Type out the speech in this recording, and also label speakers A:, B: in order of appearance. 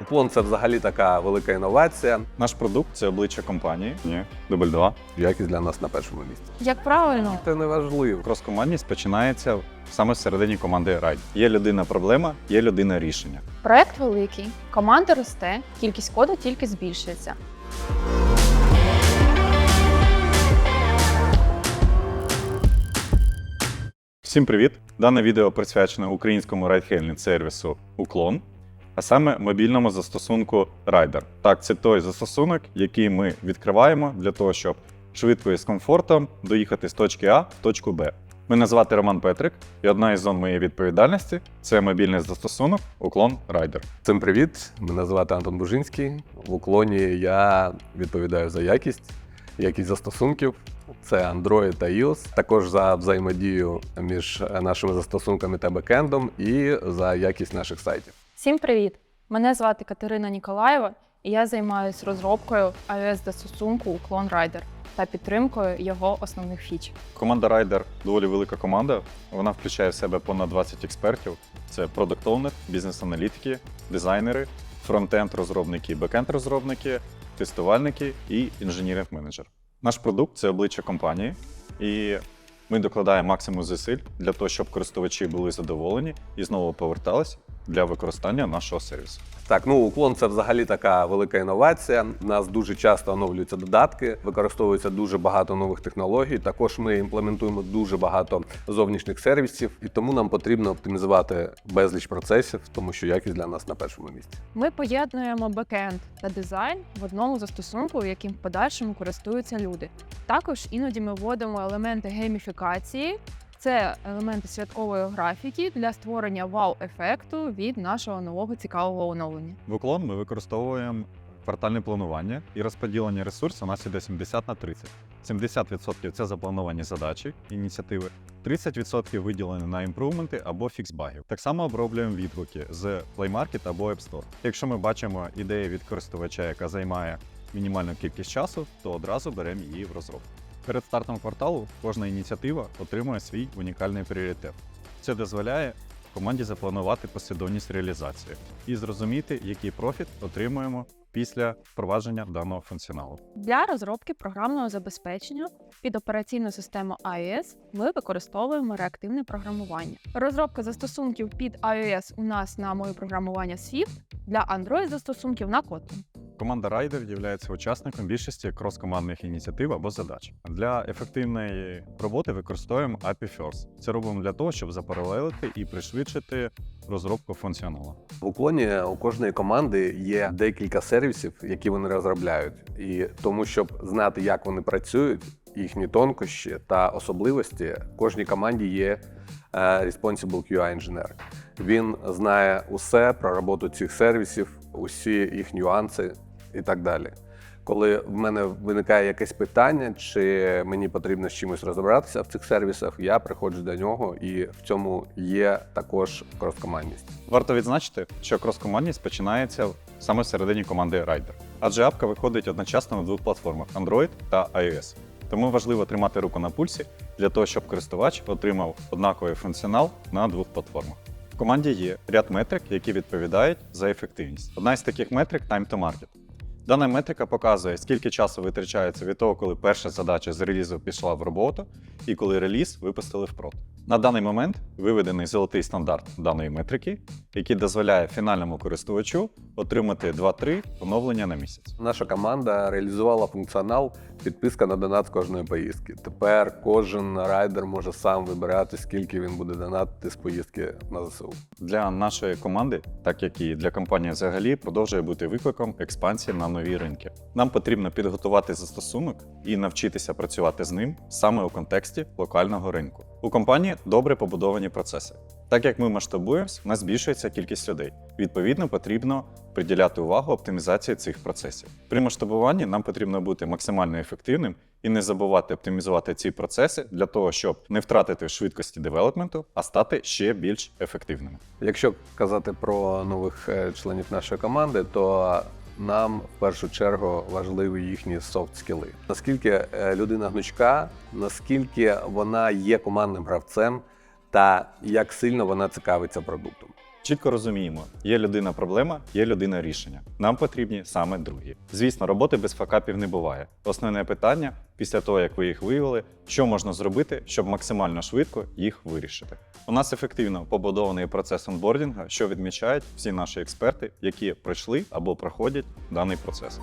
A: Уклон це взагалі така велика інновація.
B: Наш продукт це обличчя компанії. Ні, дубль два.
A: Якість для нас на першому місці.
C: Як правильно?
A: Це не важливо.
B: Крос-командність починається саме всередині команди Райд. Є людина проблема, є людина рішення.
C: Проект великий, команда росте, кількість коду тільки збільшується.
B: Всім привіт! Дане відео присвячене українському райдхейлінг сервісу Уклон, а саме мобільному застосунку Rider. Так, це той застосунок, який ми відкриваємо для того, щоб швидко і з комфортом доїхати з точки А в точку Б. Мене звати Роман Петрик, і одна із зон моєї відповідальності це мобільний застосунок Уклон Rider.
A: Всім привіт! Мене звати Антон Бужинський. В уклоні я відповідаю за якість, якість застосунків. Це Android та iOS, також за взаємодію між нашими застосунками та бекендом і за якість наших сайтів.
C: Всім привіт! Мене звати Катерина Ніколаєва, і я займаюся розробкою iOS застосунку Уклон Rider та підтримкою його основних фіч.
B: Команда Rider доволі велика команда. Вона включає в себе понад 20 експертів. Це продакт оунер бізнес-аналітики, дизайнери, фронтенд розробники, бекенд розробники, тестувальники і інженіринг менеджер. Наш продукт це обличчя компанії, і ми докладаємо максимум зусиль для того, щоб користувачі були задоволені і знову повертались для використання нашого сервісу.
A: Так, ну уклон це взагалі така велика інновація. У нас дуже часто оновлюються додатки, використовується дуже багато нових технологій. Також ми імплементуємо дуже багато зовнішніх сервісів, і тому нам потрібно оптимізувати безліч процесів, тому що якість для нас на першому місці.
C: Ми поєднуємо бекенд та дизайн в одному застосунку, яким в подальшому користуються люди. Також іноді ми вводимо елементи гейміфікації. Це елементи святкової графіки для створення вау-ефекту від нашого нового цікавого оновлення.
B: В уклон ми використовуємо квартальне планування і розподілення ресурсів у нас іде 70 на 30. 70% це заплановані задачі, ініціативи, 30% виділені на імпрувменти або фікс багів. Так само оброблюємо відгуки з Play Market або App Store. Якщо ми бачимо ідею від користувача, яка займає мінімальну кількість часу, то одразу беремо її в розробку. Перед стартом кварталу кожна ініціатива отримує свій унікальний пріоритет. Це дозволяє команді запланувати послідовність реалізації і зрозуміти, який профіт отримуємо після впровадження даного функціоналу.
C: Для розробки програмного забезпечення під операційну систему iOS ми використовуємо реактивне програмування. Розробка застосунків під iOS у нас на мові програмування Swift, для Android застосунків на Kotlin.
B: Команда Rider є учасником більшості крос-командних ініціатив або задач. Для ефективної роботи використовуємо API First. Це робимо для того, щоб запаралелити і пришвидшити розробку функціоналу.
A: В уклоні у кожної команди є декілька сервісів, які вони розробляють, і тому, щоб знати, як вони працюють, їхні тонкощі та особливості, кожній команді є е, Responsible QA інженер. Він знає усе про роботу цих сервісів, усі їх нюанси і так далі. Коли в мене виникає якесь питання, чи мені потрібно з чимось розібратися в цих сервісах, я приходжу до нього, і в цьому є також крос-командність.
B: Варто відзначити, що крос-командність починається саме всередині команди Rider. Адже апка виходить одночасно на двох платформах Android та iOS. Тому важливо тримати руку на пульсі для того, щоб користувач отримав однаковий функціонал на двох платформах. В команді є ряд метрик, які відповідають за ефективність. Одна із таких метрик Time to Market. Дана метрика показує, скільки часу витрачається від того, коли перша задача з релізу пішла в роботу, і коли реліз випустили в прод. На даний момент виведений золотий стандарт даної метрики, який дозволяє фінальному користувачу отримати 2-3 оновлення на місяць.
A: Наша команда реалізувала функціонал підписка на донат з кожної поїздки. Тепер кожен райдер може сам вибирати, скільки він буде донатити з поїздки на ЗСУ.
B: Для нашої команди, так як і для компанії взагалі, продовжує бути викликом експансії на нові ринки. Нам потрібно підготувати застосунок і навчитися працювати з ним саме у контексті локального ринку. У компанії добре побудовані процеси. Так як ми масштабуємось, у нас збільшується кількість людей. Відповідно, потрібно приділяти увагу оптимізації цих процесів. При масштабуванні нам потрібно бути максимально ефективним і не забувати оптимізувати ці процеси для того, щоб не втратити швидкості девелопменту, а стати ще більш ефективними.
A: Якщо казати про нових е, членів нашої команди, то нам в першу чергу важливі їхні софт скіли. Наскільки е, людина гнучка, наскільки вона є командним гравцем, та як сильно вона цікавиться продуктом.
B: Чітко розуміємо, є людина проблема, є людина рішення. Нам потрібні саме другі. Звісно, роботи без факапів не буває. Основне питання після того, як ви їх виявили, що можна зробити, щоб максимально швидко їх вирішити. У нас ефективно побудований процес онбордінга, що відмічають всі наші експерти, які пройшли або проходять даний процес.